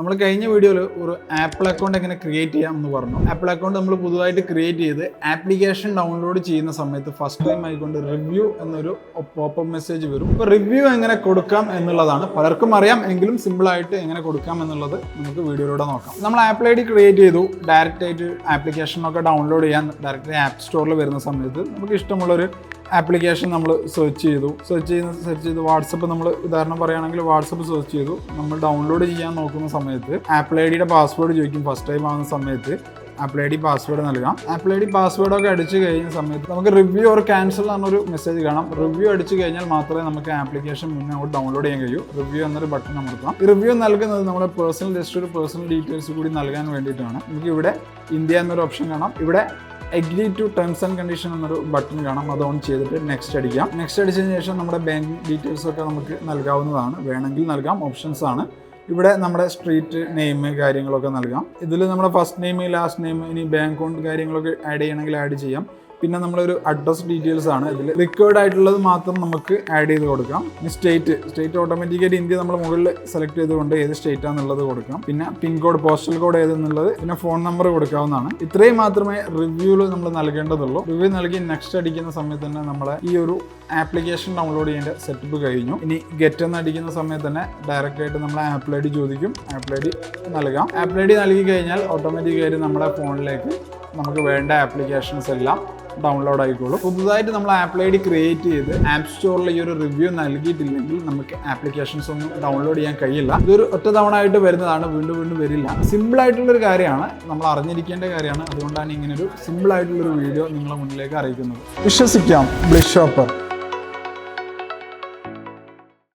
നമ്മൾ കഴിഞ്ഞ വീഡിയോയിൽ ഒരു ആപ്പിൾ അക്കൗണ്ട് എങ്ങനെ ക്രിയേറ്റ് ചെയ്യാം എന്ന് പറഞ്ഞു. ആപ്പിൾ അക്കൗണ്ട് നമ്മൾ പുതുതായിട്ട് ക്രിയേറ്റ് ചെയ്ത് ആപ്ലിക്കേഷൻ ഡൗൺലോഡ് ചെയ്യുന്ന സമയത്ത് ഫസ്റ്റ് ടൈം ആയിക്കൊണ്ട് റിവ്യൂ എന്നൊരു പോപ്പ് മെസ്സേജ് വരും. അപ്പോൾ റിവ്യൂ എങ്ങനെ കൊടുക്കാം എന്നുള്ളതാണ്. പലർക്കും അറിയാം എങ്കിലും സിമ്പിൾ ആയിട്ട് എങ്ങനെ കൊടുക്കാം എന്നുള്ളത് നമുക്ക് വീഡിയോയിലൂടെ നോക്കാം. നമ്മൾ ആപ്പിൾ ഐ ഡി ക്രിയേറ്റ് ചെയ്തു. ഡയറക്റ്റ് ആയിട്ട് ആപ്ലിക്കേഷനൊക്കെ ഡൗൺലോഡ് ചെയ്യാൻ ഡയറക്റ്റ് ആപ്പ് സ്റ്റോറിൽ വരുന്ന സമയത്ത് നമുക്ക് ഇഷ്ടമുള്ളൊരു ആപ്ലിക്കേഷൻ നമ്മൾ സെർച്ച് ചെയ്തു. സെർച്ച് ചെയ്യുന്ന സെർച്ച് ചെയ്ത് വാട്സപ്പ് നമ്മൾ ഉദാഹരണം പറയുകയാണെങ്കിൽ വാട്സപ്പ് സെർച്ച് ചെയ്തു. നമ്മൾ ഡൗൺലോഡ് ചെയ്യാൻ നോക്കുന്ന സമയത്ത് ആപ്പിൾ ഐ ഡിയുടെ പാസ്വേഡ് ചോദിക്കും. ഫസ്റ്റ് ടൈം ആകുന്ന സമയത്ത് ആപ്പിൾ ഐ ഡി പാസ്വേഡ് നൽകാം. ആപ്പിൾ ഐ ഡി പാസ്വേഡ് ഒക്കെ അടിച്ചു കഴിഞ്ഞ സമയത്ത് നമുക്ക് റിവ്യൂ ഓർ ക്യാൻസൽ എന്നൊരു മെസ്സേജ് കാണാം. റിവ്യൂ അടിച്ചു കഴിഞ്ഞാൽ മാത്രമേ നമുക്ക് ആപ്ലിക്കേഷൻ മുന്നേ ഡൗൺലോഡ് ചെയ്യാൻ കഴിയൂ. റിവ്യൂ എന്നൊരു ബട്ടൺ അമർത്താം. ഈ റിവ്യൂ നൽകുന്നത് നമ്മുടെ പേഴ്സണൽ ജസ്റ്റ് ഒരു പേഴ്സണൽ ഡീറ്റെയിൽസ് കൂടി നൽകാൻ വേണ്ടിയിട്ടാണ്. നമുക്ക് ഇവിടെ ഇന്ത്യ എന്നൊരു ഓപ്ഷൻ കാണാം. ഇവിടെ agree to terms and condition എന്നൊരു ബട്ടൺ കാണാം. അത് ഓൺ ചെയ്തിട്ട് നെക്സ്റ്റ് അടിക്കാം. നെക്സ്റ്റ് അടിച്ചതിന് ശേഷം നമ്മുടെ ബാങ്ക് ഡീറ്റെയിൽസ് ഒക്കെ നമുക്ക് നൽകാവുന്നതാണ്. വേണമെങ്കിൽ നൽകാം. ഓപ്ഷൻസ് ആണ്. ഇവിടെ നമ്മുടെ സ്ട്രീറ്റ് നെയിം കാര്യങ്ങളൊക്കെ നൽകാം. ഇതിൽ നമ്മുടെ ഫസ്റ്റ് നെയിം ലാസ്റ്റ് നെയിം ഇനി ബാങ്ക് അക്കൗണ്ട് കാര്യങ്ങളൊക്കെ ആഡ് ചെയ്യണമെങ്കിൽ ആഡ് ചെയ്യാം. പിന്നെ നമ്മളൊരു അഡ്രസ് ഡീറ്റെയിൽസ് ആണ്. ഇതിൽ റിക്വേർഡ് ആയിട്ടുള്ളത് മാത്രം നമുക്ക് ആഡ് ചെയ്ത് കൊടുക്കാം. പിന്നെ സ്റ്റേറ്റ് സ്റ്റേറ്റ് ഓട്ടോമാറ്റിക്കായിട്ട് ഇന്ത്യ നമ്മൾ മുകളിൽ സെലക്ട് ചെയ്തുകൊണ്ട് ഏത് സ്റ്റേറ്റ് ആണെന്നുള്ളത് കൊടുക്കാം. പിന്നെ പിൻ കോഡ് പോസ്റ്റൽ കോഡ് ഏതെന്നുള്ളത് പിന്നെ ഫോൺ നമ്പർ കൊടുക്കാവുന്നതാണ്. ഇത്രയും മാത്രമേ റിവ്യൂവിൽ നമ്മൾ നൽകേണ്ടതുള്ളൂ. റിവ്യൂ നൽകി നെക്സ്റ്റ് അടിക്കുന്ന സമയത്ത് തന്നെ നമ്മളെ ഈ ഒരു ആപ്ലിക്കേഷൻ ഡൗൺലോഡ് ചെയ്യേണ്ട സെറ്റപ്പ് കഴിഞ്ഞു. ഇനി ഗെറ്റ് എന്ന് അടിക്കുന്ന സമയത്ത് തന്നെ ഡയറക്റ്റ് ആയിട്ട് നമ്മളെ ആപ്പിൾ ഐ ഡി ചോദിക്കും. ആപ്പിൾ ഐ ഡി നൽകാം. ആപ്പിൾ ഐ ഡി നൽകി കഴിഞ്ഞാൽ ഓട്ടോമാറ്റിക്കായിട്ട് നമ്മുടെ ഫോണിലേക്ക് നമുക്ക് വേണ്ട ആപ്ലിക്കേഷൻസ് എല്ലാം ഡൗൺലോഡ് ആയിക്കോളും. പുതുതായിട്ട് നമ്മൾ ആപ്പിൾ ഐ ഡി ക്രിയേറ്റ് ചെയ്ത് ആപ്പ് സ്റ്റോറിൽ ഈ ഒരു റിവ്യൂ നൽകിയിട്ടില്ലെങ്കിൽ നമുക്ക് ആപ്ലിക്കേഷൻസ് ഒന്നും ഡൗൺലോഡ് ചെയ്യാൻ കഴിയില്ല. ഇതൊരു ഒറ്റ തവണ ആയിട്ട് വരുന്നതാണ് വീണ്ടും വീണ്ടും വരില്ല. സിമ്പിൾ ആയിട്ടുള്ളൊരു കാര്യമാണ് നമ്മൾ അറിഞ്ഞിരിക്കേണ്ട കാര്യമാണ്. അതുകൊണ്ടാണ് ഇങ്ങനെ ഒരു സിമ്പിൾ ആയിട്ടുള്ളൊരു വീഡിയോ നിങ്ങളുടെ മുന്നിലേക്ക് അറിയിക്കുന്നത്. വിശ്വസിക്കാം ബ്ലിഷ് ഷോപ്പർ